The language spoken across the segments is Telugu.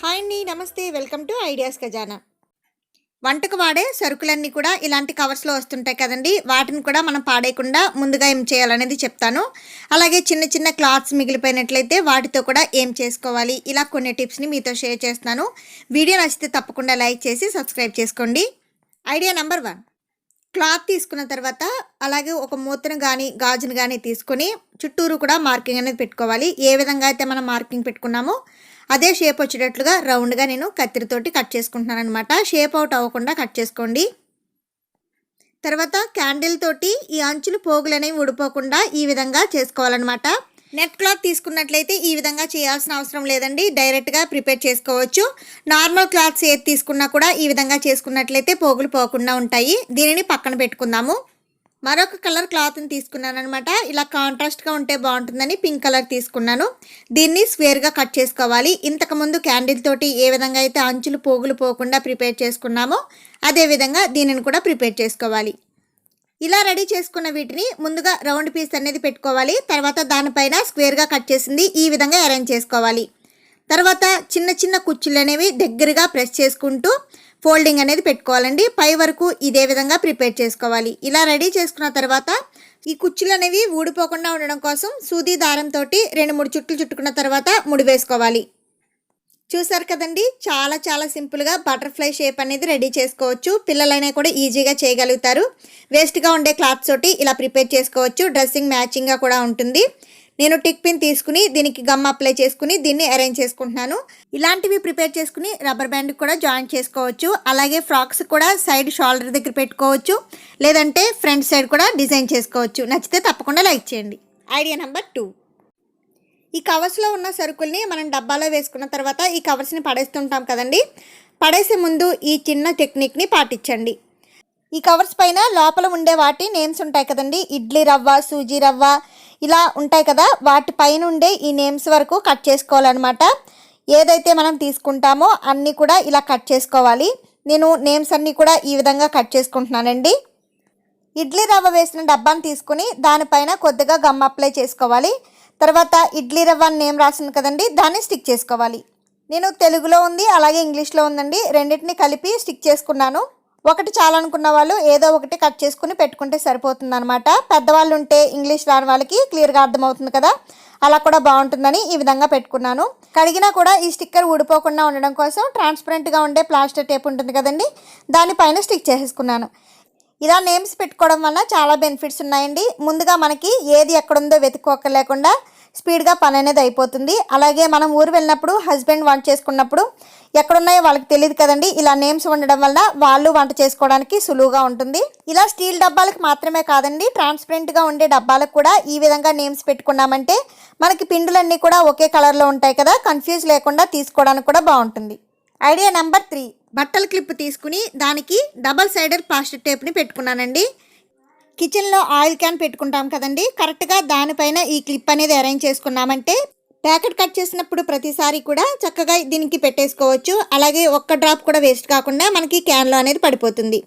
హాయ్ అండి నమస్తే. వెల్కమ్ టు ఐడియాస్ ఖజానా. వంటకు వాడే సరుకులన్నీ కూడా ఇలాంటి కవర్స్లో వస్తుంటాయి కదండి. వాటిని కూడా మనం పాడేయకుండా ముందుగా ఏం చేయాలనేది చెప్తాను. అలాగే చిన్న చిన్న క్లాత్స్ మిగిలిపోయినట్లయితే వాటితో కూడా ఏం చేసుకోవాలి? ఇలా కొన్ని టిప్స్ని మీతో షేర్ చేస్తాను వీడియో నచ్చితే తప్పకుండా లైక్ చేసి సబ్స్క్రైబ్ చేసుకోండి. Idea number one. క్లాత్ తీసుకున్న తర్వాత అలాగే ఒక మూతను కానీ గాజును కానీ తీసుకొని చుట్టూరు కూడా మార్కింగ్ అనేది పెట్టుకోవాలి. ఏ విధంగా అయితే మనం మార్కింగ్ పెట్టుకున్నామో అదే షేప్ వచ్చేటట్లుగా రౌండ్గా నేను కత్తిరితోటి కట్ చేసుకుంటున్నాను అనమాట షేప్ అవుట్ అవ్వకుండా కట్ చేసుకోండి. తర్వాత క్యాండిల్ తోటి ఈ అంచులు పోగులు అనేవి ఊడిపోకుండా ఈ విధంగా చేసుకోవాలన్నమాట. నెట్ క్లాత్ తీసుకున్నట్లయితే ఈ విధంగా చేయాల్సిన అవసరం లేదండి. డైరెక్ట్గా ప్రిపేర్ చేసుకోవచ్చు. నార్మల్ క్లాత్స్ ఏది తీసుకున్నా కూడా ఈ విధంగా చేసుకున్నట్లయితే పోగులు పోకుండా ఉంటాయి. దీనిని పక్కన పెట్టుకుందాము. మరొక కలర్ క్లాత్ని తీసుకున్నాను అనమాట ఇలా కాంట్రాస్ట్గా ఉంటే బాగుంటుందని పింక్ కలర్ తీసుకున్నాను. దీన్ని స్క్వేర్గా కట్ చేసుకోవాలి. ఇంతకుముందు క్యాండిల్ తోటి ఏ విధంగా అయితే అంచులు పోగులు పోకుండా ప్రిపేర్ చేసుకున్నామో అదే విధంగా దీనిని కూడా ప్రిపేర్ చేసుకోవాలి. ఇలా రెడీ చేసుకున్న వీటిని ముందుగా రౌండ్ పీస్ అనేది పెట్టుకోవాలి. తర్వాత దానిపైన స్క్వేర్గా కట్ చేసింది ఈ విధంగా అరేంజ్ చేసుకోవాలి. తర్వాత చిన్న చిన్న కుచ్చులు అనేవి దగ్గరగా ప్రెస్ చేసుకుంటూ ఫోల్డింగ్ అనేది పెట్టుకోవాలండి. పై వరకు ఇదే విధంగా ప్రిపేర్ చేసుకోవాలి. ఇలా రెడీ చేసుకున్న తర్వాత ఈ కుచ్చులు అనేవి ఊడిపోకుండా ఉండడం కోసం సూది దారంతో రెండు మూడు చుట్లు చుట్టుకున్న తర్వాత ముడి వేసుకోవాలి చూసారు కదండి? చాలా చాలా సింపుల్గా బటర్ఫ్లై షేప్ అనేది రెడీ చేసుకోవచ్చు. పిల్లలైనా కూడా ఈజీగా చేయగలుగుతారు. వేస్ట్గా ఉండే క్లాత్ తోటి ఇలా ప్రిపేర్ చేసుకోవచ్చు. డ్రెస్సింగ్ మ్యాచింగ్గా కూడా ఉంటుంది. నేను టిక్ పిన్ తీసుకుని దీనికి గమ్ అప్లై చేసుకుని దీన్ని అరేంజ్ చేసుకుంటున్నాను. ఇలాంటివి ప్రిపేర్ చేసుకుని రబ్బర్ బ్యాండ్ కూడా జాయిన్ చేసుకోవచ్చు. అలాగే ఫ్రాక్స్ కూడా సైడ్ షోల్డర్ దగ్గర పెట్టుకోవచ్చు. లేదంటే ఫ్రంట్ సైడ్ కూడా డిజైన్ చేసుకోవచ్చు. నచ్చితే తప్పకుండా లైక్ చేయండి. Idea number two. ఈ కవర్స్లో ఉన్న సరుకుల్ని మనం డబ్బాలో వేసుకున్న తర్వాత ఈ కవర్స్ని పడేస్తుంటాం కదండి. పడేసే ముందు ఈ చిన్న టెక్నిక్ని పాటించండి. ఈ కవర్స్ పైన లోపల ఉండే వాటి నేమ్స్ ఉంటాయి కదండి. ఇడ్లీ రవ్వ సూజీ రవ్వ ఇలా ఉంటాయి కదా వాటి పైన ఉండే ఈ నేమ్స్ వరకు కట్ చేసుకోవాలన్నమాట. ఏదైతే మనం తీసుకుంటామో అన్నీ కూడా ఇలా కట్ చేసుకోవాలి. నేను నేమ్స్ అన్నీ కూడా ఈ విధంగా కట్ చేసుకుంటున్నానండి. ఇడ్లీ రవ్వ వేసిన డబ్బాను తీసుకుని దానిపైన కొద్దిగా గమ్ అప్లై చేసుకోవాలి. తర్వాత ఇడ్లీ రవ్వ అని నేమ్ రాసింది కదండి దాన్ని స్టిక్ చేసుకోవాలి. నేను తెలుగులో ఉంది అలాగే ఇంగ్లీష్లో ఉందండి రెండింటిని కలిపి స్టిక్ చేసుకున్నాను. ఒకటి చాలనుకున్న వాళ్ళు ఏదో ఒకటి కట్ చేసుకుని పెట్టుకుంటే సరిపోతుంది అనమాట పెద్దవాళ్ళు ఉంటే ఇంగ్లీష్ రాని వాళ్ళకి క్లియర్గా అర్థమవుతుంది కదా. అలా కూడా బాగుంటుందని ఈ విధంగా పెట్టుకున్నాను. కడిగినా కూడా ఈ స్టిక్కర్ ఊడిపోకుండా ఉండడం కోసం ట్రాన్స్పరెంట్గా ఉండే ప్లాస్టర్ టేప్ ఉంటుంది కదండి దానిపైన స్టిక్ చేసేసుకున్నాను. ఇలా నేమ్స్ పెట్టుకోవడం వల్ల చాలా బెనిఫిట్స్ ఉన్నాయండి. ముందుగా మనకి ఏది ఎక్కడుందో వెతుక్కోక లేకుండా స్పీడ్గా పని అనేది అయిపోతుంది. అలాగే మనం ఊరు వెళ్ళినప్పుడు హస్బెండ్ వంట చేసుకున్నప్పుడు ఎక్కడున్నాయో వాళ్ళకి తెలియదు కదండి. ఇలా నేమ్స్ ఉండడం వల్ల వాళ్ళు వంట చేసుకోవడానికి సులువుగా ఉంటుంది. ఇలా స్టీల్ డబ్బాలకు మాత్రమే కాదండి ట్రాన్స్పరెంట్గా ఉండే డబ్బాలకు కూడా ఈ విధంగా నేమ్స్ పెట్టుకున్నామంటే మనకి పిండులన్నీ కూడా ఒకే కలర్లో ఉంటాయి కదా కన్ఫ్యూజ్ లేకుండా తీసుకోవడానికి కూడా బాగుంటుంది. ఐడియా నెంబర్ త్రీ బట్టల క్లిప్ తీసుకుని దానికి డబల్ సైడర్ ప్లాస్టిక్ టేప్ని పెట్టుకున్నానండి. కిచెన్లో ఆయిల్ క్యాన్ పెట్టుకుంటాం కదండి కరెక్ట్గా దానిపైన ఈ క్లిప్ అనేది అరేంజ్ చేసుకున్నామంటే ప్యాకెట్ కట్ చేసినప్పుడు ప్రతిసారి కూడా చక్కగా దీనికి పెట్టేసుకోవచ్చు. అలాగే ఒక్క డ్రాప్ కూడా వేస్ట్ కాకుండా మనకి క్యాన్లో అనేది పడిపోతుంది.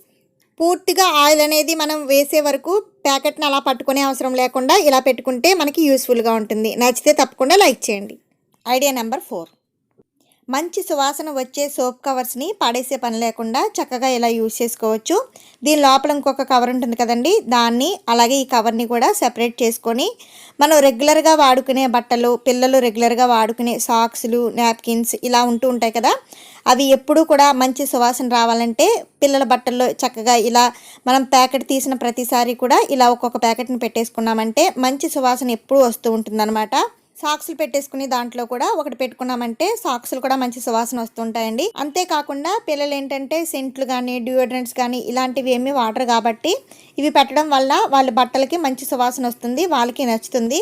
పూర్తిగా ఆయిల్ అనేది మనం వేసే వరకు ప్యాకెట్ని అలా పట్టుకునే అవసరం లేకుండా ఇలా పెట్టుకుంటే మనకి యూస్ఫుల్గా ఉంటుంది. నచ్చితే తప్పకుండా లైక్ చేయండి. Idea number four. మంచి సువాసన వచ్చే సోప్ కవర్స్ని పాడేసే పని లేకుండా చక్కగా ఇలా యూజ్ చేసుకోవచ్చు. దీని లోపల ఇంకొక కవర్ ఉంటుంది కదండి దాన్ని అలాగే ఈ కవర్ని కూడా సెపరేట్ చేసుకొని మనం రెగ్యులర్గా వాడుకునే బట్టలు పిల్లలు రెగ్యులర్గా వాడుకునే సాక్స్లు నాప్కిన్స్ ఇలా ఉంటూ ఉంటాయి కదా అవి ఎప్పుడూ కూడా మంచి సువాసన రావాలంటే పిల్లల బట్టల్లో చక్కగా ఇలా మనం ప్యాకెట్ తీసిన ప్రతిసారి కూడా ఇలా ఒక్కొక్క ప్యాకెట్ని పెట్టేసుకున్నామంటే మంచి సువాసన ఎప్పుడూ వస్తూ ఉంటుందన్నమాట. సాక్స్లు పెట్టేసుకుని దాంట్లో కూడా ఒకటి పెట్టుకున్నామంటే సాక్స్లు కూడా మంచి సువాసన వస్తుంటాయండి. అంతేకాకుండా పిల్లలు ఏంటంటే సెంట్లు కానీ డియోడ్రెంట్స్ కానీ ఇలాంటివి ఏమీ వాడరు కాబట్టి ఇవి పెట్టడం వల్ల వాళ్ళ బట్టలకి మంచి సువాసన వస్తుంది వాళ్ళకి నచ్చుతుంది.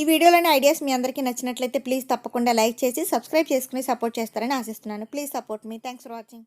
ఈ వీడియోలోని ఐడియాస్ మీ అందరికీ నచ్చినట్లయితే ప్లీజ్ తప్పకుండా లైక్ చేసి సబ్స్క్రైబ్ చేసుకుని సపోర్ట్ చేస్తారని ఆశిస్తున్నాను. Please support me. Thanks for watching.